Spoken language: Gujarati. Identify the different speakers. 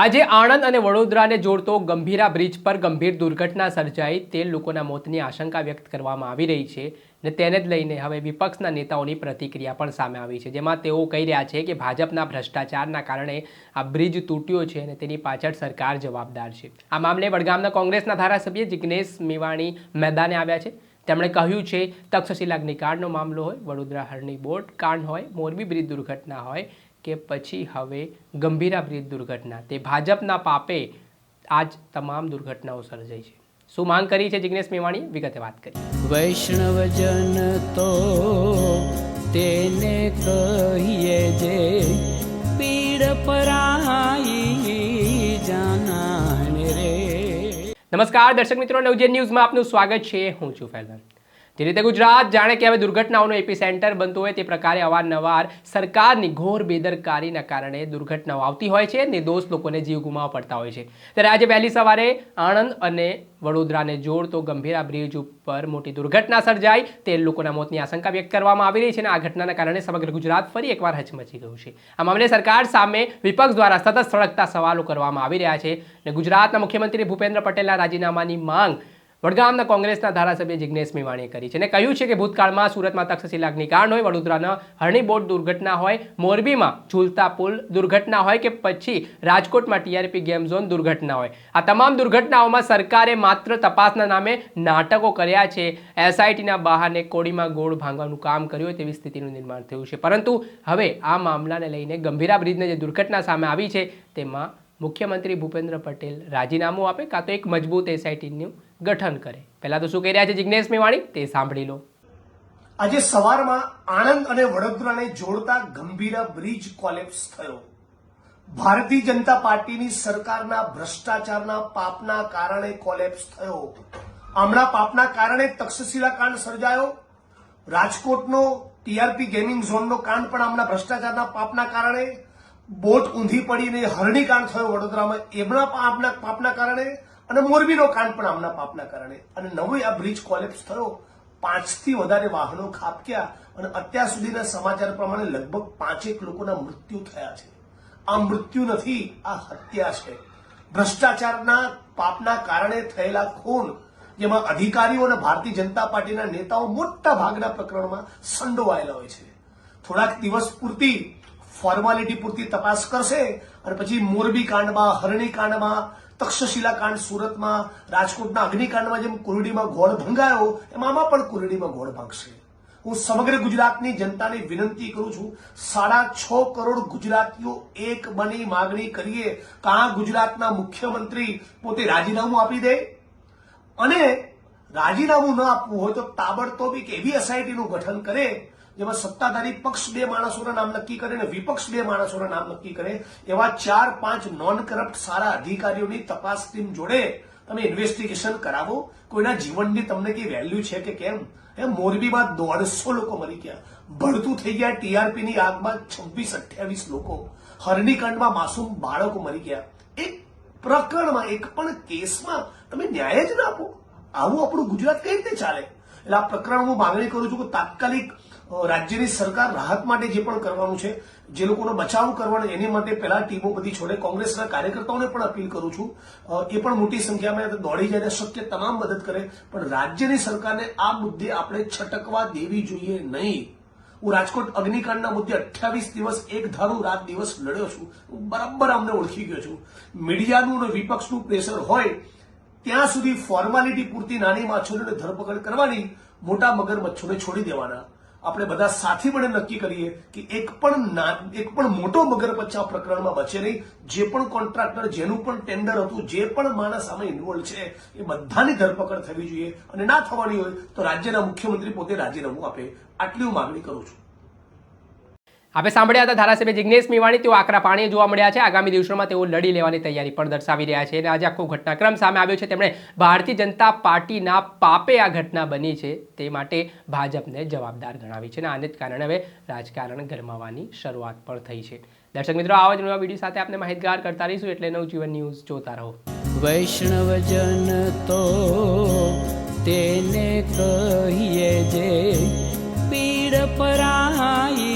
Speaker 1: આજે આણંદ અને વડોદરાને જોડતો ગંભીરા બ્રિજ પર ગંભીર દુર્ઘટના સર્જાઈ. તે લોકોના મોતની આશંકા વ્યક્ત કરવામાં આવી રહી છે ને તેને જ લઈને હવે વિપક્ષના નેતાઓની પ્રતિક્રિયા પણ સામે આવી છે. જેમાં તેઓ કહી રહ્યા છે કે ભાજપના ભ્રષ્ટાચારના કારણે આ બ્રિજ તૂટ્યો છે અને તેની પાછળ સરકાર જવાબદાર છે. આ મામલે વડગામના કોંગ્રેસના ધારાસભ્ય જિગ્નેશ મેવાણી મેદાને આવ્યા છે. તેમણે કહ્યું છે, તક્ષશિલા અગ્નિકાંડનો મામલો હોય, વડોદરા હરણી બોટ કાંડ હોય, મોરબી બ્રિજ દુર્ઘટના હોય કે પછી હવે ગંભીરા બ્રિજ દુર્ઘટના. તે ભાજપના પાપે આજ તમામ દુર્ઘટનાઓ સર્જાઈ છે. શું માંગ કરી છે જિગ્નેશ મેવાણી વિગતે વાત કરી.
Speaker 2: વૈષ્ણવજન તો તેને કહીએ જે પીડ પરાઈ જાનાને રે.
Speaker 1: નમસ્કાર દર્શક મિત્રો નવજે ન્યૂઝમાં આપનું સ્વાગત છે. હું છું ફૈઝાન જે રીતે ગુજરાત જાણે કે હવે દુર્ઘટનાઓનું એપી સેન્ટર બનતું હોય તે પ્રકારે અવારનવાર સરકારની ઘોર બેદરકારીના કારણે દુર્ઘટનાઓ આવતી હોય છે નિર્દોષ લોકોને જીવ ગુમાવવા પડતા હોય છે. ત્યારે આજે વહેલી સવારે આણંદ અને વડોદરાને જોડતો ગંભીરા બ્રિજ ઉપર મોટી દુર્ઘટના સર્જાઈ. તે લોકોના મોતની આશંકા વ્યક્ત કરવામાં આવી રહી છે અને આ ઘટનાના કારણે સમગ્ર ગુજરાત ફરી એકવાર હચમચી ગયું છે. આ મામલે સરકાર સામે વિપક્ષ દ્વારા સતત સળગતા સવાલો કરવામાં આવી રહ્યા છે અને ગુજરાતના મુખ્યમંત્રી ભૂપેન્દ્ર પટેલના રાજીનામાની માંગ વડગામના કોંગ્રેસના ધારાસભ્ય જિજ્ઞેશ મેવાણીએ કરી છે અને કહ્યું છે કે ભૂતકાળમાં સુરતમાં તક્ષશિલા અગ્નિકાંડ હોય, વડોદરાના હરણી દુર્ઘટના હોય, મોરબીમાં ઝૂલતા પુલ દુર્ઘટના હોય કે પછી રાજકોટમાં ટીઆરપી ગેમ ઝોન દુર્ઘટના હોય. આ તમામ દુર્ઘટનાઓમાં સરકારે માત્ર તપાસના નામે નાટકો કર્યા છે. એસઆઈટીના બહારને કોડીમાં ગોળ ભાંગવાનું કામ કર્યું તેવી સ્થિતિનું નિર્માણ થયું છે. પરંતુ હવે આ મામલાને લઈને ગંભીરા બ્રિજને જે દુર્ઘટના સામે આવી છે, તેમાં મુખ્યમંત્રી ભૂપેન્દ્ર પટેલ રાજીનામું આપે, કાં તો એક મજબૂત એસઆઈટીનું ગઠન કરે. પહેલા તો શું કહી રહ્યા છે જિગ્નેશ મેવાણી? તે સાંભળી લો.
Speaker 3: આજે સવારમાં આણંદ અને વડોદરાને જોડતા ગંભીરા બ્રિજ કોલેપ્સ થયો. ભારતીય જનતા પાર્ટીની સરકારના ભ્રષ્ટાચારના પાપના કારણે કોલેપ્સ થયો. આમના પાપના કારણે તક્ષશિલા કાંડ સર્જાયો. રાજકોટનો ટીઆરપી ગેમિંગ ઝોનનો કાંડ પણ આમના ભ્રષ્ટાચારના પાપના કારણે. બોટ ઊંધી પડીને હરણી કાંડ થયો વડોદરામાં. એમના પાપના પાપના કારણે અને મોરબીનો કાંડ પણ આમના પાપના કારણે. અને નવો આ બ્રિજ કોલેપ્સ થયો, પાંચથી વધારે વાહનો ખાબક્યા અને અત્યાર સુધીના સમાચાર પ્રમાણે લગભગ પાંચેક લોકોના મૃત્યુ થયા છે. આ મૃત્યુ નથી, આ હત્યા છે. ભ્રષ્ટાચારના પાપના કારણે થયેલા ખૂન, જેમાં અધિકારીઓ અને ભારતીય જનતા પાર્ટીના નેતાઓ મોટા ભાગના પ્રકરણમાં સંડોવાયેલા હોય છે. થોડાક દિવસ પૂરતી ફોર્માલિટી પૂરતી તપાસ કરશે અને પછી મોરબી કાંડમાં, હરણી કાંડમાં તક્ષશિલા કાંડ સુરતમાં, રાજકોટના અગ્નિકાંડમાં જેમ કુરડીમાં ગોળ ભંગાયો, એમ આમાં પણ કુરડીમાં ગોળ ભાંગશે. હું સમગ્ર ગુજરાતની જનતાને વિનંતી કરું છું, સાડા છ કરોડ ગુજરાતીઓ એક બની માગણી કરીએ કાં ગુજરાતના મુખ્યમંત્રી પોતે રાજીનામું આપી દે? અને રાજીનામું ન આપવું હોય તો તાબડતોબ એક એવી એસઆઈટીનું ગઠન કરે જેમાં સત્તાધારી પક્ષ બે માણસોના નામ નક્કી કરે અને વિપક્ષ બે માણસોના નામ નક્કી કરે, એવા ચાર પાંચ નોન કરપ્ટ સારા અધિકારીઓની તપાસ ટીમ જોડે તમે ઇન્વેસ્ટિગેશન કરાવો. કોઈના જીવનની તમને કઈ વેલ્યુ છે કે કેમ? એ મોરબીમાં દોઢસો લોકો મરી ગયા. ભળતું થઈ ગયા ટીઆરપીની આગમાં છવ્વીસ અઠ્યાવીસ લોકો. હરણીકાંડમાં માસૂમ બાળકો મરી ગયા. એક પ્રકરણમાં, એક પણ કેસમાં તમે ન્યાય જ ના આપો. આવું આપણું ગુજરાત કઈ રીતે ચાલે? એટલે આ પ્રકરણ હું માંગણી કરું છું કે તાત્કાલિક રાજ્યની સરકાર રાહત માટે જે પણ કરવાનું છે, જે લોકોનો બચાવ કરવાનો, એની માટે પહેલા ટીમો બધી છોડે. કોંગ્રેસના કાર્યકર્તાઓને પણ અપીલ કરું છું. એ પણ મોટી સંખ્યામાં દોડી જાય શક્ય તમામ મદદ કરે. પણ રાજ્યની સરકારને આ મુદ્દે આપણે છટકવા દેવી જોઈએ નહીં. હું રાજકોટ અગ્નિકાંડના મુદ્દે અઠ્યાવીસ દિવસ, એક ધારું રાત દિવસ લડ્યો છું. હું બરાબર અમને ઓળખી ગયો છું. મીડિયાનું અને વિપક્ષનું પ્રેશર હોય ત્યાં સુધી ફોર્માલિટી પૂરતી નાની માછલીઓની ધરપકડ કરવાની મોટા મગરમચ્છોને છોડી દેવાના. આપણે બધા સાથી મળે નક્કી કરીએ કે એક પણ એક પણ મોટો મગરમચ્છ પ્રકરણમાં બચે નહીં. જે પણ કોન્ટ્રાક્ટર જેનું પણ ટેન્ડર હતું, જે પણ માણસ આમાં ઇન્વોલ્વ છે, એ બધાની ધરપકડ થવી જોઈએ. અને ના થવાની હોય તો રાજ્યના મુખ્યમંત્રી પોતે રાજીનામું આપે. આટલી હું માગણી કરું છું.
Speaker 1: આપણે સાંભળ્યા હતા ધારાસભ્ય જિજ્ઞેશ મેવાણી, તેઓ આકરા પાણી જોવા મળ્યા છે. આગામી દિવસોમાં તેઓ લડી લેવાની તૈયારી પણ દર્શાવી રહ્યા છે. અને આજે આખો ઘટનાક્રમ સામે આવ્યો છે. તેમણે ભારતીય જનતા પાર્ટીના પાપે આ ઘટના બની છે તે માટે ભાજપને જવાબદાર ગણાવી છે અને આને જ કારણે હવે રાજકારણ ગરમાવાની શરૂઆત પણ થઈ છે. દર્શક મિત્રો, આવા જ નવા વીડિયો સાથે આપણે માહિતગાર કરતા રહીશું. એટલે નવજીવન ન્યૂઝ જોતા રહો.
Speaker 2: વૈષ્ણવજન તો તેને કહીએ જે પીડ પરાઈ